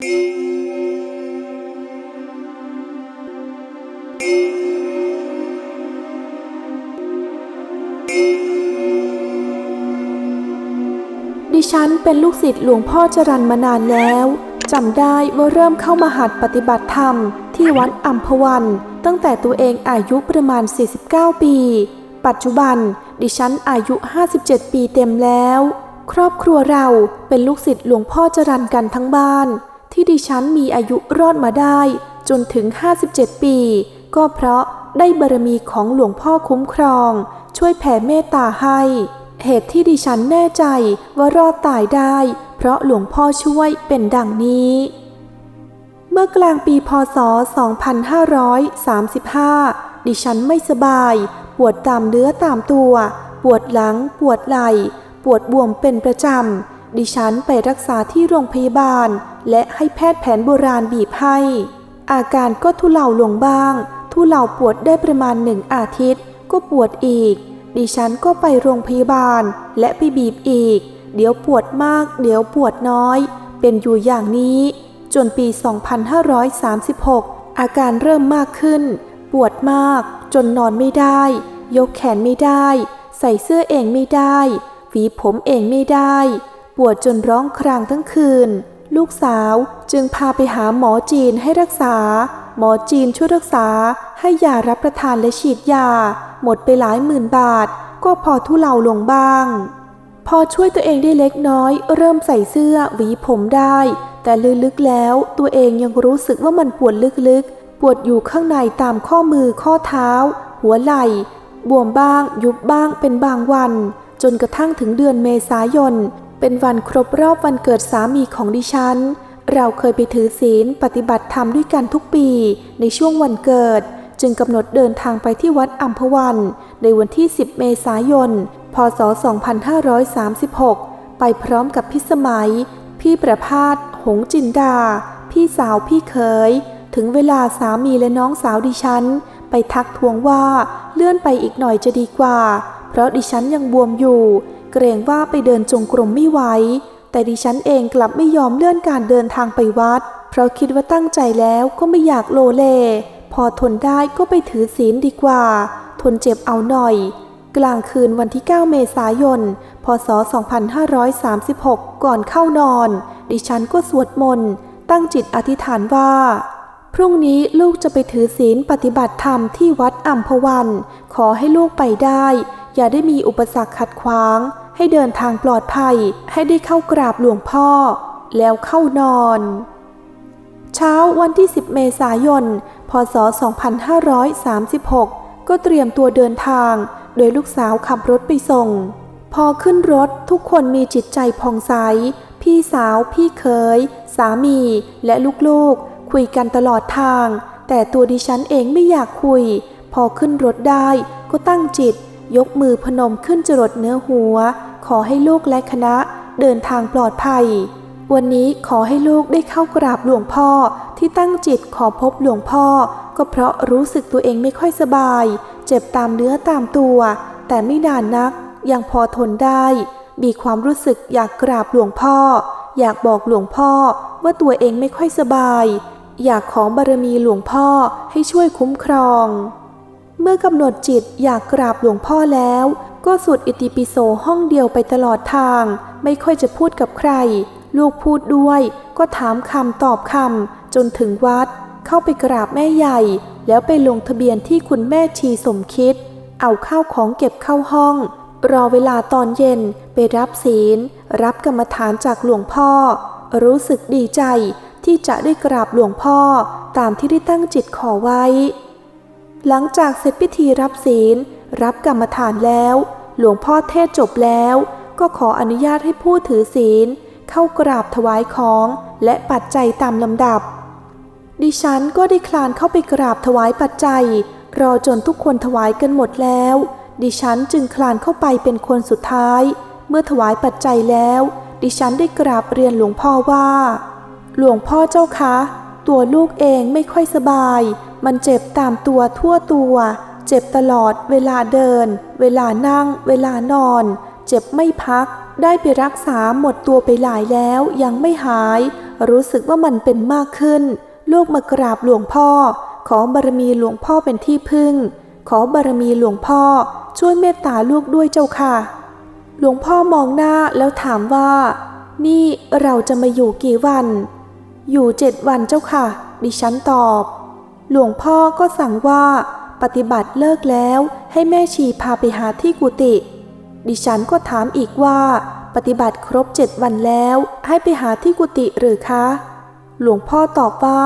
ดิฉันเป็นลูกศิษย์หลวงพ่อจรันมานานแล้วจำได้ว่าเริ่มเข้ามาหัดปฏิบัติธรรมที่วัดอัมพวัน ตั้งแต่ตัวเองอายุประมาณ 49 ปี ปัจจุบัน ดิฉันอายุ 57 ปีเต็มแล้ว ครอบครัวเราเป็นลูกศิษย์หลวงพ่อจรันกันทั้งบ้าน ที่ดิฉันมีอายุรอดมาได้ จนถึง 57 ปี ก็เพราะได้บารมีของหลวงพ่อคุ้มครอง ช่วยแผ่เมตตาให้ เหตุที่ดิฉันแน่ใจว่ารอดตายได้ เพราะหลวงพ่อช่วยเป็นดังนี้ เมื่อกลางปีพศ 2535 ดิฉันไม่สบาย ปวดตามเนื้อตามตัว ปวดหลัง ปวดไหล่ ปวดบวมเป็นประจำ ดิฉันไปรักษาที่โรงพยาบาล และให้แพทย์แผนโบราณบีบให้ อาการก็ทุเลาลงบ้าง ทุเลาปวดได้ประมาณหนึ่งอาทิตย์ ก็ปวดอีก ดิฉันก็ไปโรงพยาบาล และไปบีบอีก เดี๋ยวปวดมาก เดี๋ยวปวดน้อย เป็นอยู่อย่างนี้ จนปี 2536 อาการเริ่มมากขึ้น ปวดมาก จนนอนไม่ได้ ยกแขนไม่ได้ ใส่เสื้อเองไม่ได้ หวีผมเองไม่ได้ ปวดจนร้องครางทั้งคืน ลูกสาวจึงพาไปหาหมอจีนให้รักษา หมอจีนช่วยรักษาให้ยารับประทานและฉีดยา หมดไปหลายหมื่นบาท ก็พอทุเลาลงบ้าง พอช่วยตัวเองได้เล็กน้อย เริ่มใส่เสื้อหวีผมได้ แต่ลึกๆแล้วตัวเองยังรู้สึกว่ามันปวดลึกๆ ปวดอยู่ข้างในตามข้อมือข้อเท้า หัวไหล่บวมบ้าง ยุบบ้างเป็นบางวัน จนกระทั่งถึงเดือนเมษายน เป็นวันครบรอบวันเกิดสามีของดิฉัน เราเคยไปถือศีลปฏิบัติธรรมด้วยกันทุกปีในช่วงวันเกิด จึงกำหนดเดินทางไปที่วัดอัมพวัน ในวันที่ 10 เมษายน พศ 2536 ไปพร้อมกับพี่สมัย พี่ประพาสหงจินดา พี่สาวพี่เขยถึงเวลาสามีและน้องสาวดิฉัน ไปทักทวงว่าเลื่อนไปอีกหน่อยจะดีกว่า เพราะดิฉันยังบวมอยู่ เกรงว่าไปเดินจงกรมไม่ไหว แต่ดิฉันเองกลับไม่ยอมเลื่อนการเดินทางไปวัด เพราะคิดว่าตั้งใจแล้วก็ไม่อยากโลเล พอทนได้ก็ไปถือศีลดีกว่า ทนเจ็บเอาหน่อย กลางคืนวันที่ 9 เมษายน พศ 2536 ก่อนเข้านอน ดิฉันก็สวดมนต์ตั้งจิตอธิษฐานว่าพรุ่งนี้ลูกจะไปถือศีลปฏิบัติธรรมที่วัดอัมพวัน ขอให้ลูกไปได้ อย่าได้มีอุปสรรคขัดขวาง ให้เดินทางปลอดภัย ให้ได้เข้ากราบหลวงพ่อ แล้วเข้านอน เช้าวันที่ 10 เมษายน พศ 2536 ก็เตรียมตัวเดินทาง โดยลูกสาวขับรถไปส่ง พอขึ้นรถทุกคนมีจิตใจผ่องใส พี่สาว พี่เขยสามี และลูกๆ คุยกันตลอดทาง แต่ตัวดิฉันเองไม่อยากคุย พอขึ้นรถได้ก็ตั้งจิต ยกมือพนมขึ้นจรดเนื้อหัว ขอให้ลูกและคณะเดินทางปลอดภัย วันนี้ขอให้ลูกได้เข้ากราบหลวงพ่อที่ตั้งจิตขอพบหลวงพ่อ ก็เพราะรู้สึกตัวเองไม่ค่อยสบาย เจ็บตามเนื้อตามตัว แต่ไม่นานนักยังพอทนได้ มีความรู้สึกอยากกราบหลวงพ่อ อยากบอกหลวงพ่อว่าตัวเองไม่ค่อยสบาย อยากขอบารมีหลวงพ่อให้ช่วยคุ้มครอง เมื่อกำหนดจิตอยากกราบหลวงพ่อแล้ว ก็สวดอิติปิโสห้องเดียวไปตลอดทาง ไม่ค่อยจะพูดกับใคร ลูกพูดด้วย ก็ถามคำตอบคำจนถึงวัด เข้าไปกราบแม่ใหญ่ แล้วไปลงทะเบียนที่คุณแม่ชีสมคิด เอาข้าวของเก็บเข้าห้อง รอเวลาตอนเย็นไปรับศีล รับกรรมฐานจากหลวงพ่อ รู้สึกดีใจที่จะได้กราบหลวงพ่อ ตามที่ได้ตั้งจิตขอไว้ หลังจากเสร็จพิธีรับศีล รับกรรมฐานแล้ว หลวงพ่อเทศจบแล้ว ก็ขออนุญาตให้ผู้ถือศีล เข้ากราบถวายของและปัจจัยตามลำดับ ดิฉันก็ได้คลานเข้าไปกราบถวายปัจจัย รอจนทุกคนถวายกันหมดแล้ว ดิฉันจึงคลานเข้าไปเป็นคนสุดท้าย เมื่อถวายปัจจัยแล้ว ดิฉันได้กราบเรียนหลวงพ่อว่า หลวงพ่อเจ้าคะ ตัวลูกเองไม่ค่อยสบาย มันเจ็บตามตัวทั่วตัว เจ็บตลอดเวลาเดิน เวลานั่ง เวลานอน เจ็บไม่พัก ได้ไปรักษาหมดตัวไปหลายแล้วยังไม่หาย รู้สึกว่ามันเป็นมากขึ้น ลูกมากราบหลวงพ่อ ขอบารมีหลวงพ่อเป็นที่พึ่ง ขอบารมีหลวงพ่อ ช่วยเมตตาลูกด้วยเจ้าค่ะ หลวงพ่อมองหน้าแล้วถามว่า นี่เราจะมาอยู่กี่วัน อยู่เจ็ดวันเจ้าค่ะ ดิฉันตอบ หลวงพ่อก็สั่งว่า ปฏิบัติเลิกแล้วให้แม่ชีพาไปหาที่กุฏิดิฉันก็ถามอีกว่า ปฏิบัติครบเจ็ดวันแล้วให้ไปหาที่กุฏิหรือคะ หลวงพ่อตอบว่า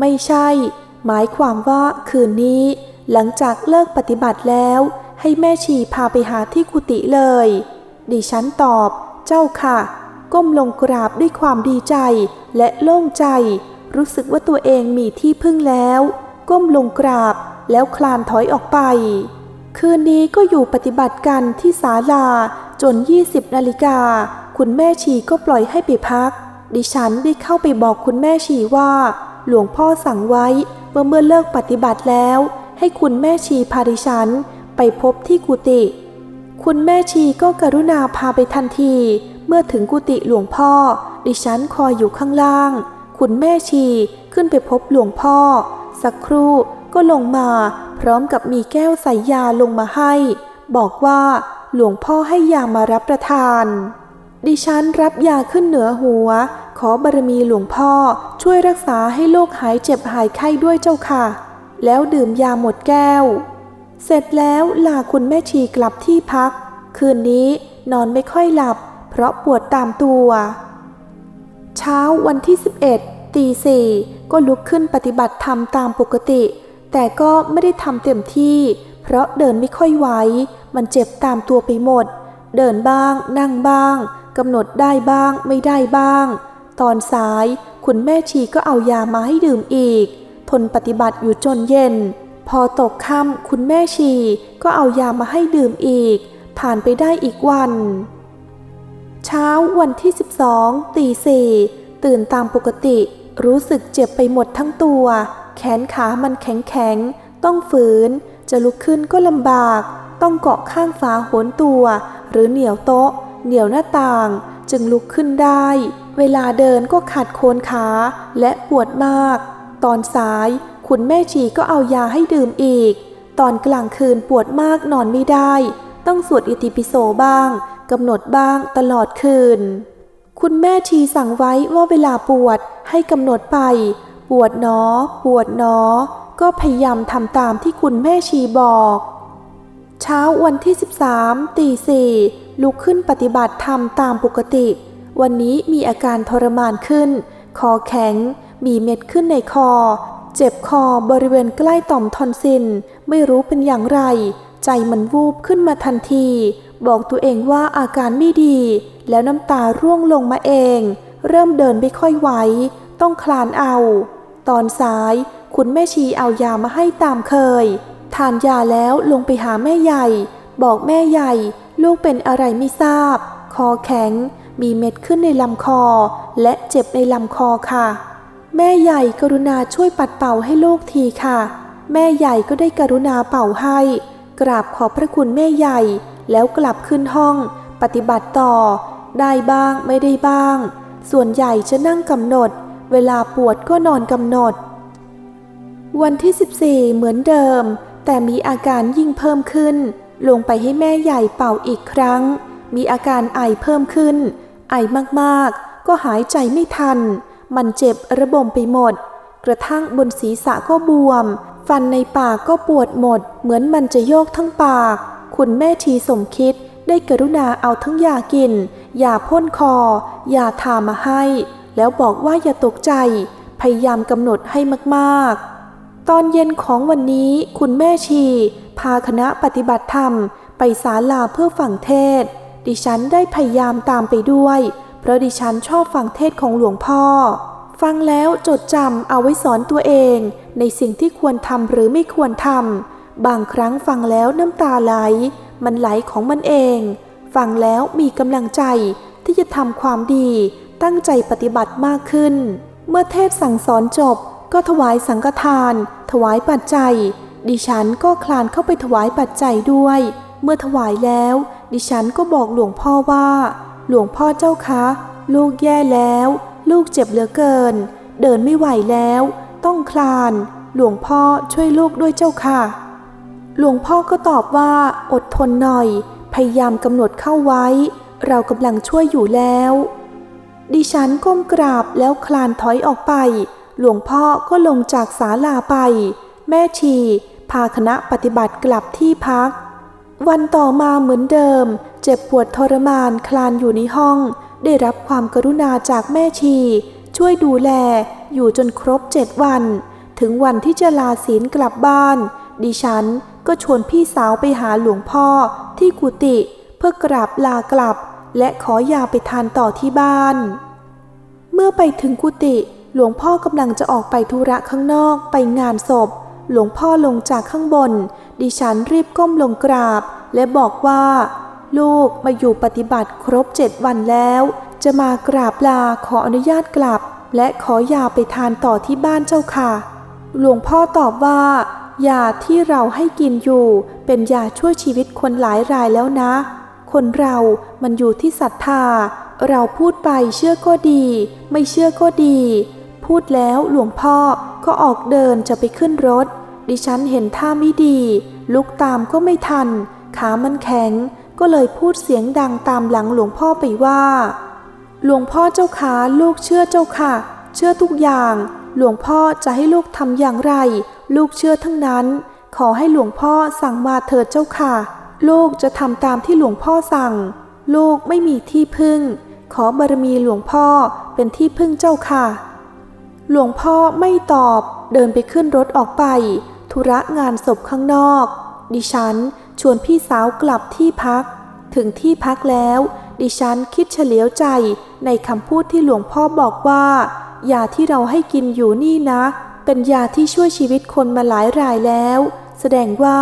ไม่ใช่ หมายความว่าคืนนี้ หลังจากเลิกปฏิบัติแล้ว ให้แม่ชีพาไปหาที่กุฏิเลย ดิฉันตอบ เจ้าค่ะ ก้มลงกราบด้วยความดีใจและโล่งใจ รู้สึกว่าตัวเองมีที่พึ่งแล้ว ก้มลงกราบแล้วคลานถอยออกไป คืนนี้ก็อยู่ปฏิบัติกันที่ศาลาจน 20 นาฬิกา คุณแม่ชีก็ปล่อยให้ไปพัก ดิฉันได้เข้าไปบอกคุณแม่ชีว่า หลวงพ่อสั่งไว้ว่าเมื่อเลิกปฏิบัติแล้ว ให้คุณแม่ชีพาดิฉันไปพบที่กุฏิคุณแม่ชีก็กรุณาพาไปทันที เมื่อถึงกุฏิหลวงพ่อ ดิฉันคอยอยู่ข้างล่าง คุณแม่ชีขึ้นไปพบหลวงพ่อ สักครู่ก็ลงมาพร้อมกับมีแก้วใส่ยาลงมาให้ บอกว่าหลวงพ่อให้ยามารับประทาน ดิฉันรับยาขึ้นเหนือหัว ขอบารมีหลวงพ่อช่วยรักษาให้โรคหายเจ็บหายไข้ด้วยเจ้าค่ะ แล้วดื่มยาหมดแก้ว เสร็จแล้วลาคุณแม่ชีกลับที่พัก คืนนี้นอนไม่ค่อยหลับ เพราะปวดตามตัว เช้าวันที่ 11ตีสี่ก็ลุกขึ้นปฏิบัติธรรมตามปกติ แต่ก็ไม่ได้ทำเต็มที่ เพราะเดินไม่ค่อยไหวมันเจ็บตามตัวไปหมด เดินบ้าง นั่งบ้างกำหนดได้บ้างไม่ได้บ้าง ตอนสายคุณแม่ชีก็เอายามาให้ดื่มอีก ทนปฏิบัติอยู่จนเย็น พอตกค่ำคุณแม่ชีก็เอายามาให้ดื่มอีก ผ่านไปได้อีกวัน เช้าวันที่ 12 ตีสี่ตื่นตามปกติ รู้สึกเจ็บไปหมดทั้งตัว แขนขามันแข็งแข็ง ต้องฝืน จะลุกขึ้นก็ลำบาก ต้องเกาะข้างฝาโหนตัว หรือเหนียวโต๊ะ เหนียวหน้าต่าง จึงลุกขึ้นได้ เวลาเดินก็ขัดโคนขาและปวดมาก ตอนสาย คุณแม่ชีก็เอายาให้ดื่มอีก ตอนกลางคืนปวดมากนอนไม่ได้ ต้องสวดอิติปิโสบ้างกำหนดบ้างตลอดคืน คุณแม่ชีสั่งไว้ว่าเวลาปวดให้กำหนดไป ปวดหนอ ปวดหนอ ก็พยายามทำตามที่คุณแม่ชีบอก เช้าวันที่ 13ตีสี่ลุกขึ้นปฏิบัติธรรมตามปกติ วันนี้มีอาการทรมานขึ้น คอแข็ง มีเม็ดขึ้นในคอ เจ็บคอบริเวณใกล้ต่อมทอนซิล ไม่รู้เป็นอย่างไร ใจมันวูบขึ้นมาทันที บอกตัวเองว่าอาการไม่ดี แล้วน้ำตาร่วงลงมาเอง เริ่มเดินไม่ค่อยไหว ต้องคลานเอา ตอนสาย คุณแม่ชีเอายามาให้ตามเคย ทานยาแล้วลงไปหาแม่ใหญ่ บอกแม่ใหญ่ ลูกเป็นอะไรไม่ทราบ คอแข็ง มีเม็ดขึ้นในลำคอ และเจ็บในลำคอค่ะ แม่ใหญ่กรุณาช่วยปัดเป่าให้ลูกทีค่ะ แม่ใหญ่ก็ได้กรุณาเป่าให้ กราบขอบพระคุณแม่ใหญ่ แล้วกลับขึ้นห้อง ปฏิบัติต่อ ได้บ้างไม่ได้บ้าง ส่วนใหญ่จะนั่งกำหนด เวลาปวดก็นอนกำหนด วันที่ 14 เหมือนเดิม แต่มีอาการยิ่งเพิ่มขึ้น ลงไปให้แม่ใหญ่เป่าอีกครั้ง มีอาการไอเพิ่มขึ้น ไอมากๆ ก็หายใจไม่ทัน มันเจ็บระบมไปหมด กระทั่งบนศีรษะก็บวม ฟันในปากก็ปวดหมด เหมือนมันจะโยกทั้งปาก คุณแม่ทีสมคิดได้กรุณาเอาทั้งยากินยาพ่นคอยาทามาให้ แล้วบอกว่าอย่าตกใจ พยายามกำหนดให้มากๆ ตอนเย็นของวันนี้คุณแม่ชี พาคณะปฏิบัติธรรม ไปศาลาเพื่อฟังเทศ ดิฉันได้พยายามตามไปด้วย เพราะดิฉันชอบฟังเทศของหลวงพ่อ ฟังแล้วจดจำเอาไว้สอนตัวเอง ในสิ่งที่ควรทำหรือไม่ควรทำบางครั้งฟังแล้วน้ำตาไหล มันไหลของมันเอง ฟังแล้วมีกำลังใจที่จะทำความดี ตั้งใจปฏิบัติมากขึ้น เมื่อเทศสั่งสอนจบ ก็ถวายสังฆทาน ถวายปัจจัย ดิฉันก็คลานเข้าไปถวายปัจจัยด้วย เมื่อถวายแล้ว ดิฉันก็บอกหลวงพ่อว่า หลวงพ่อเจ้าคะ ลูกแย่แล้ว ลูกเจ็บเหลือเกิน เดินไม่ไหวแล้ว ต้องคลาน หลวงพ่อช่วยลูกด้วยเจ้าค่ะ หลวงพ่อก็ตอบว่าอดทนหน่อย พยายามกำหนดเข้าไว้ เรากำลังช่วยอยู่แล้ว ดิฉันก้มกราบแล้วคลานถอยออกไป หลวงพ่อก็ลงจากศาลาไป แม่ชีพาคณะปฏิบัติกลับที่พัก วันต่อมาเหมือนเดิม เจ็บปวดทรมานคลานอยู่ในห้อง ได้รับความกรุณาจากแม่ชี ช่วยดูแล อยู่จนครบเจ็ดวัน ถึงวันที่จะลาศีลกลับบ้าน ดิฉันก็ชวนพี่สาวไปหาหลวงพ่อที่กุฏิเพื่อกราบลากลับ และขอยาไปทานต่อที่บ้าน เมื่อไปถึงกุฏิหลวงพ่อกำลังจะออกไปธุระข้างนอกไปงานศพ หลวงพ่อลงจากข้างบน ดิฉันรีบก้มลงกราบ และบอกว่า ลูกมาอยู่ปฏิบัติครบเจ็ดวันแล้ว จะมากราบลาขออนุญาตกลับ และขอยาไปทานต่อที่บ้านเจ้าค่ะ หลวงพ่อตอบว่า ยาที่เราให้กินอยู่ เป็นยาช่วยชีวิตคนหลายรายแล้วนะ คนเรามันอยู่ที่ศรัทธา เราพูดไปเชื่อก็ดี ไม่เชื่อก็ดี พูดแล้วหลวงพ่อก็ออกเดินจะไปขึ้นรถ ดิฉันเห็นท่าไม่ดี ลุกตามก็ไม่ทัน ขามันแข็ง ก็เลยพูดเสียงดังตามหลังหลวงพ่อไปว่า หลวงพ่อเจ้าขาลูกเชื่อเจ้าค่ะ เชื่อทุกอย่าง หลวงพ่อจะให้ลูกทำอย่างไร ลูกเชื่อทั้งนั้น ขอให้หลวงพ่อสั่งมาเถิดเจ้าค่ะ ลูกจะทำตามที่หลวงพ่อสั่ง ลูกไม่มีที่พึ่ง ขอบารมีหลวงพ่อเป็นที่พึ่งเจ้าค่ะ หลวงพ่อไม่ตอบ เดินไปขึ้นรถออกไป ธุระงานศพข้างนอก ดิฉัน ชวนพี่สาวกลับที่พัก ถึงที่พักแล้ว ดิฉันคิดเฉลียวใจในคำพูดที่หลวงพ่อบอกว่า ยาที่เราให้กินอยู่นี่นะ เป็นยาที่ช่วยชีวิตคนมาหลายรายแล้ว แสดงว่า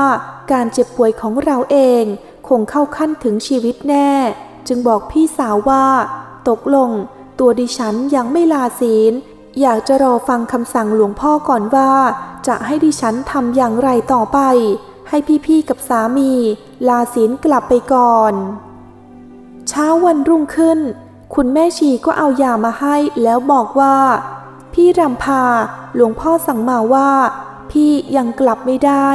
การเจ็บป่วยของเราเอง คงเข้าขั้นถึงชีวิตแน่ จึงบอกพี่สาวว่า ตกลง ตัวดิฉันยังไม่ลาศีล อยากจะรอฟังคำสั่งหลวงพ่อก่อนว่า จะให้ดิฉันทำอย่างไรต่อไป ให้พี่ๆกับสามีลาศีลกลับไปก่อน เช้าวันรุ่งขึ้น คุณแม่ชีก็เอายามาให้แล้วบอกว่า พี่รำพาหลวงพ่อสั่งมาว่า พี่ยังกลับไม่ได้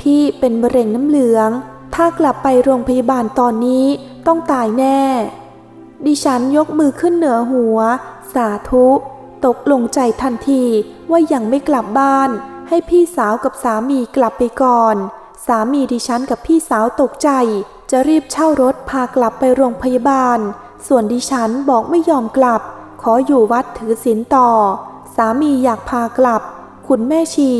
พี่เป็นมะเร็งน้ำเหลือง ถ้ากลับไปโรงพยาบาลตอนนี้ต้องตายแน่ ดิฉันยกมือขึ้นเหนือหัว สาธุตกลงใจทันทีว่ายังไม่กลับบ้าน ให้พี่สาวกับสามีกลับไปก่อน สามีดิฉันกับพี่สาวตกใจ จะรีบเช่ารถพากลับไปโรงพยาบาล ส่วนดิฉันบอกไม่ยอมกลับ ขออยู่วัดถือศีลต่อ สามีอยากพากลับ คุณแม่ชี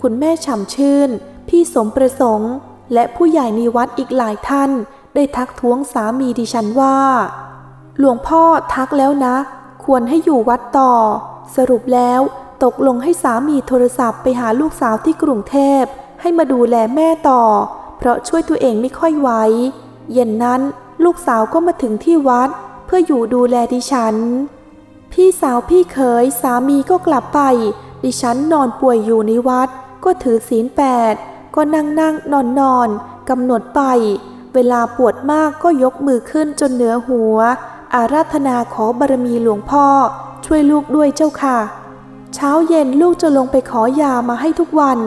คุณแม่ฉ่ำชื่น พี่สมประสงค์ และผู้ใหญ่ในวัดอีกหลายท่าน ได้ทักท้วงสามีดิฉันว่า หลวงพ่อทักแล้วนะ ควรให้อยู่วัดต่อ สรุปแล้ว ตกลงให้สามีโทรศัพท์ไปหาลูกสาวที่กรุงเทพ ให้มาดูแลแม่ต่อ เพราะช่วยตัวเองไม่ค่อยไหวเย็นนั้นลูกสาวก็มาถึงที่วัด เพื่ออยู่ดูแลดิฉัน พี่สาวพี่เขยสามีก็กลับไป ดิฉันนอนป่วยอยู่ในวัด ก็ถือศีลแปดก็นั่งนั่งนอนนอนกำหนดไป เวลาปวดมากก็ยกมือขึ้นจนเหนือหัว อาราธนาขอบารมีหลวงพ่อ ช่วยลูกด้วยเจ้าค่ะ เช้าเย็นลูกจะลงไปขอยามาให้ทุกวัน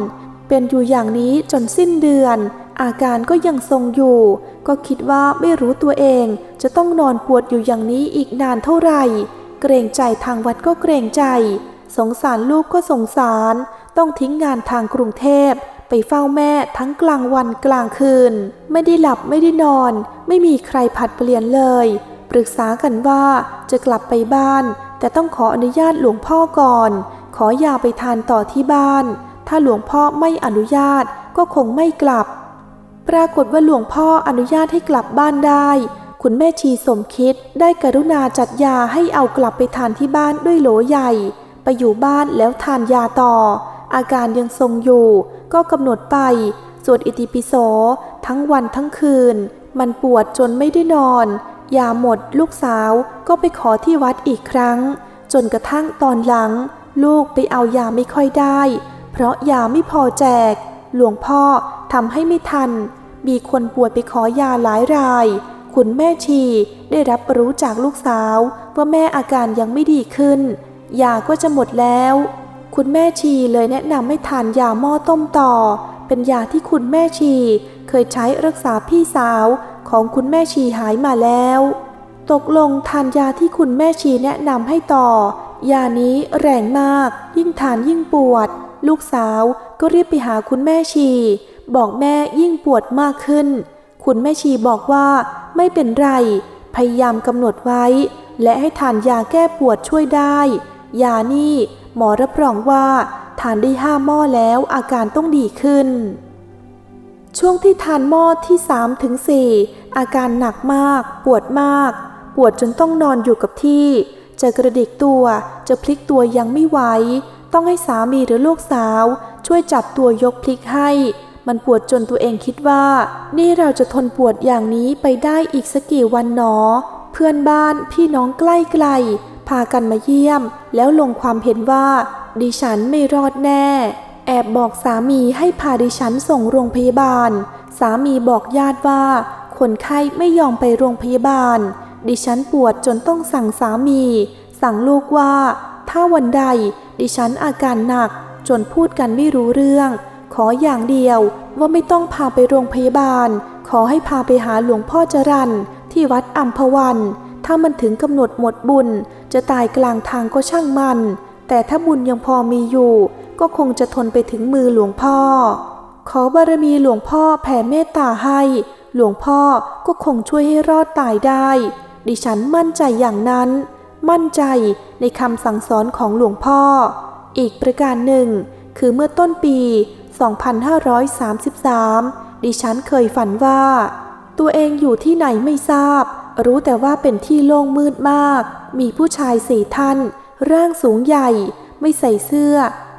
เป็นอยู่อย่างนี้จนสิ้นเดือน อาการก็ยังทรงอยู่ ก็คิดว่าไม่รู้ตัวเอง จะต้องนอนปวดอยู่อย่างนี้อีกนานเท่าไหร่ เกรงใจทางวัดก็เกรงใจ สงสารลูกก็สงสาร ต้องทิ้งงานทางกรุงเทพ ไปเฝ้าแม่ทั้งกลางวันกลางคืน ไม่ได้หลับไม่ได้นอน ไม่มีใครผัดเปลี่ยนเลย ปรึกษากันว่าจะกลับไปบ้าน แต่ต้องขออนุญาตหลวงพ่อก่อน ขอยาไปทานต่อที่บ้าน ถ้าหลวงพ่อไม่อนุญาตก็คงไม่กลับ ปรากฏว่าหลวงพ่ออนุญาตให้กลับบ้านได้ คุณแม่ชีสมคิดได้กรุณาจัดยาให้เอากลับไปทานที่บ้านด้วยโหลใหญ่ ไปอยู่บ้านแล้วทานยาต่อ อาการยังทรงอยู่ ก็กำหนดไป สวดอิติปิโส ทั้งวันทั้งคืน มันปวดจนไม่ได้นอน ยาหมดลูกสาวก็ไปขอที่วัดอีกครั้ง จนกระทั่งตอนหลัง ลูกไปเอายาไม่ค่อยได้ เพราะยาไม่พอแจก หลวงพ่อทำให้ไม่ทัน มีคนป่วยไปขอยาหลายรายคคุณแม่ชีได้รับรู้จากลูกสาว ว่าแม่อาการยังไม่ดีขึ้น ยาก็จะหมดแล้ว คุณแม่ชีเลยแนะนำให้ทานยาหม้อต้มต่อ เป็นยาที่คุณแม่ชีเคยใช้รักษาพี่สาวของคุณแม่ชีหายมาแล้ว ตกลงทานยาที่คุณแม่ชีแนะนำให้ต่อ ยานี้แรงมาก ยิ่งทานยิ่งปวด ลูกสาวก็รีบไปหาคุณแม่ชี บอกแม่ยิ่งปวดมากขึ้น คุณแม่ชีบอกว่าไม่เป็นไร พยายามกำหนดไว้ และให้ทานยาแก้ปวดช่วยได้ ยานี่หมอรับรองว่าทานได้ห้าหม้อแล้วอาการต้องดีขึ้น ช่วงที่ทานหม้อที่3ถึง4อาการหนักมาก ปวดมาก ปวดจนต้องนอนอยู่กับที่ จะกระดิกตัวจะพลิกตัวยังไม่ไหว ต้องให้สามีหรือลูกสาว ช่วยจับตัวยกพลิกให้ มันปวดจนตัวเองคิดว่า นี่เราจะทนปวดอย่างนี้ไปได้อีกสักกี่วันหนอ เพื่อนบ้านพี่น้องใกล้ๆพากันมาเยี่ยม แล้วลงความเห็นว่า ดิฉันไม่รอดแน่ แอบบอกสามีให้พาดิฉันส่งโรงพยาบาล สามีบอกญาติว่า คนไข้ไม่ยอมไปโรงพยาบาล ดิฉันปวดจนต้องสั่งสามี สั่งลูกว่า ถ้าวันใดดิฉันอาการหนักจนพูดกันไม่รู้เรื่อง ขออย่างเดียวว่าไม่ต้องพาไปโรงพยาบาล ขอให้พาไปหาหลวงพ่อจรันที่วัดอัมพวัน ถ้ามันถึงกำหนดหมดบุญ จะตายกลางทางก็ช่างมัน แต่ถ้าบุญยังพอมีอยู่ ก็คงจะทนไปถึงมือหลวงพ่อ ขอบารมีหลวงพ่อแผ่เมตตาให้ หลวงพ่อก็คงช่วยให้รอดตายได้ ดิฉันมั่นใจอย่างนั้น มั่นใจ ในคำสั่งสอนของหลวงพ่อ อีกประการหนึ่ง คือเมื่อต้นปี 2533 ดิฉันเคยฝันว่า ตัวเองอยู่ที่ไหนไม่ทราบ รู้แต่ว่าเป็นที่โล่งมืดมาก มีผู้ชายสี่ท่าน ร่างสูงใหญ่ ไม่ใส่เสื้อ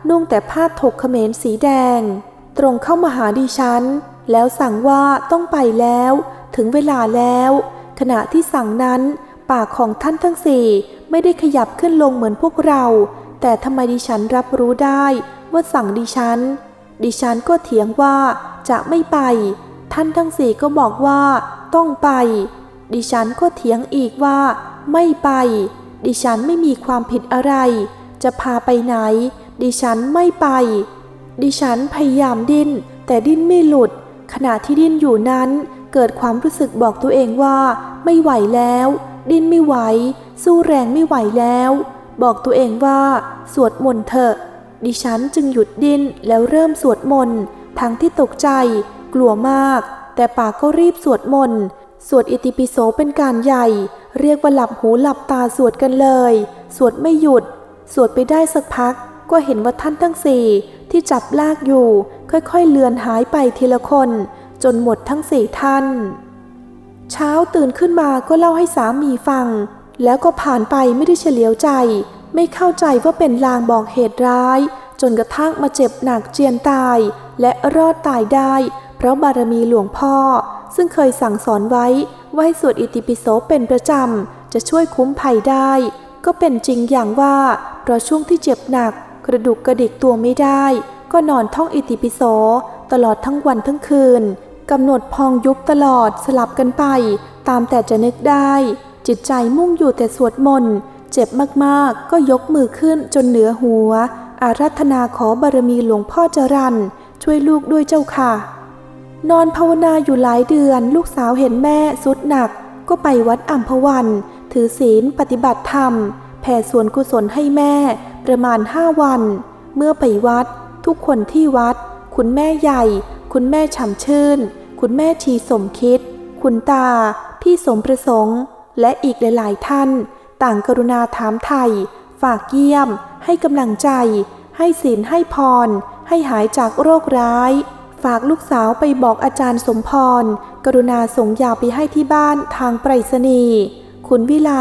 นุ่งแต่ผ้าถกเขมรสีแดง ตรงเข้ามาหาดิฉัน แล้วสั่งว่าต้องไปแล้ว ถึงเวลาแล้ว ขณะที่สั่งนั้น ปากของท่านทั้งสี่ไม่ได้ขยับขึ้นลงเหมือนพวกเรา แต่ทำไมดิฉันรับรู้ได้ว่าสั่งดิฉัน ดิฉันก็เถียงว่าจะไม่ไป ท่านทั้งสี่ก็บอกว่าต้องไป ดิฉันก็เถียงอีกว่า ไม่ไป ดิฉันไม่มีความผิดอะไร จะพาไปไหน ดิฉันไม่ไป ดิฉันพยายามดิ้น แต่ดิ้นไม่หลุด ขณะที่ดิ้นอยู่นั้น เกิดความรู้สึกบอกตัวเองว่า ไม่ไหวแล้ว ดิ้นไม่ไหว สู้แรงไม่ไหวแล้ว บอกตัวเองว่า สวดมนต์เถอะ ดิฉันจึงหยุดดิ้นแล้วเริ่มสวดมนต์ ทั้งที่ตกใจ กลัวมาก แต่ปากก็รีบสวดมนต์ สวดอิติปิโสเป็นการใหญ่ เรียกว่าหลับหูหลับตาสวดกันเลย สวดไม่หยุด สวดไปได้สักพัก ก็เห็นว่าท่านทั้งสี่ที่จับลากอยู่ ค่อยๆเลือนหายไปทีละคน จนหมดทั้งสี่ท่าน เช้าตื่นขึ้นมาก็เล่าให้สามีฟัง แล้วก็ผ่านไปไม่ได้เฉลียวใจ ไม่เข้าใจว่าเป็นลางบอกเหตุร้าย จนกระทั่งมาเจ็บหนักเจียนตาย และรอดตายได้ เพราะบารมีหลวงพ่อ ซึ่งเคยสั่งสอนไว้ว่าให้สวดอิติปิโสเป็นประจำ จะช่วยคุ้มภัยได้ ก็เป็นจริงอย่างว่าเพราะช่วงที่เจ็บหนัก กระดูกกระดิกตัวไม่ได้ ก็นอนท่องอิติปิโสตลอดทั้งวันทั้งคืน กำหนดพองยุบตลอดสลับกันไป ตามแต่จะนึกได้ จิตใจมุ่งอยู่แต่สวดมนต์เจ็บมากๆ ก็ยกมือขึ้นจนเหนือหัว อารัธนาขอบารมีหลวงพ่อจรันช่วยลูกด้วยเจ้าค่ะ นอนภาวนาอยู่หลายเดือน ลูกสาวเห็นแม่สุดหนัก ก็ไปวัดอัมพวัน ถือศีลปฏิบัติธรรม แผ่ส่วนกุศลให้แม่ ประมาณห้าวัน เมื่อไปวัด ทุกคนที่วัด คุณแม่ใหญ่ คุณแม่ฉ่ำชื่น คุณแม่ชีสมคิด คุณตา พี่สมประสงค์ และอีกหลาย ๆ ท่าน ต่างกรุณาถามไทย ฝากเยี่ยม ให้กำลังใจ ให้ศีลให้พร ให้หายจากโรคร้าย ฝากลูกสาวไปบอกอาจารย์สมพร กรุณาส่งยาไปให้ที่บ้านทางไปรษณีย์คุณวิไล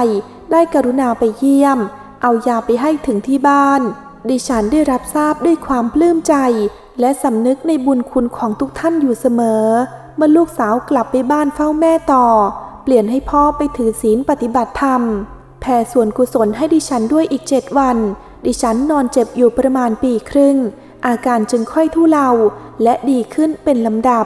ได้กรุณาไปเยี่ยม เอายาไปให้ถึงที่บ้าน ดิฉันได้รับทราบด้วยความปลื้มใจ และสำนึกในบุญคุณของทุกท่านอยู่เสมอ เมื่อลูกสาวกลับไปบ้านเฝ้าแม่ต่อ เปลี่ยนให้พ่อไปถือศีลปฏิบัติธรรม แผ่ส่วนกุศลให้ดิฉันด้วยอีกเจ็ดวัน ดิฉันนอนเจ็บอยู่ประมาณปีครึ่ง อาการจึงค่อยทุเลาและดีขึ้นเป็นลำดับ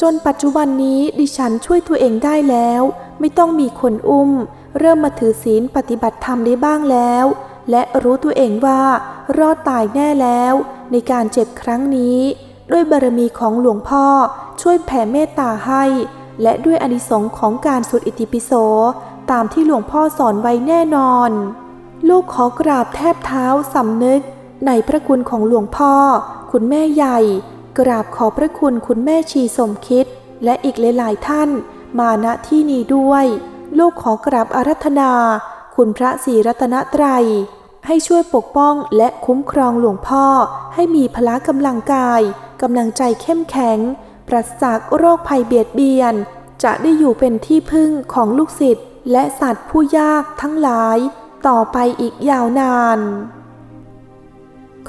จนปัจจุบันนี้ดิฉันช่วยตัวเองได้แล้ว ไม่ต้องมีคนอุ้ม เริ่มมาถือศีลปฏิบัติธรรมได้บ้างแล้ว และรู้ตัวเองว่ารอดตายแน่แล้ว ในการเจ็บครั้งนี้ ด้วยบารมีของหลวงพ่อช่วยแผ่เมตตาให้ และด้วยอานิสงส์ของการสวดอิติปิโส ตามที่หลวงพ่อสอนไว้แน่นอน ลูกขอกราบแทบเท้าสำนึก ในพระคุณของหลวงพ่อ คุณแม่ใหญ่ กราบขอพระคุณคุณแม่ชีสมคิด และอีกหลายๆท่าน มาณที่นี้ด้วย ลูกขอกราบอารัธนา คุณพระศรีรัตนตรัย ให้ช่วยปกป้องและคุ้มครองหลวงพ่อ ให้มีพละกำลังกายกำลังใจเข้มแข็ง ปราศจากโรคภัยเบียดเบียน จะได้อยู่เป็นที่พึ่งของลูกศิษย์และสัตว์ผู้ยากทั้งหลาย ต่อไปอีกยาวนาน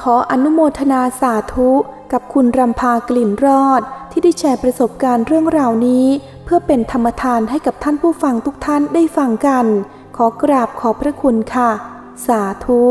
ขออนุโมทนาสาธุกับคุณรำพากลิ่นรอด ที่ได้แชร์ประสบการณ์เรื่องราวนี้ เพื่อเป็นธรรมทานให้กับท่านผู้ฟังทุกท่านได้ฟังกัน ขอกราบขอบพระคุณค่ะ สาธุ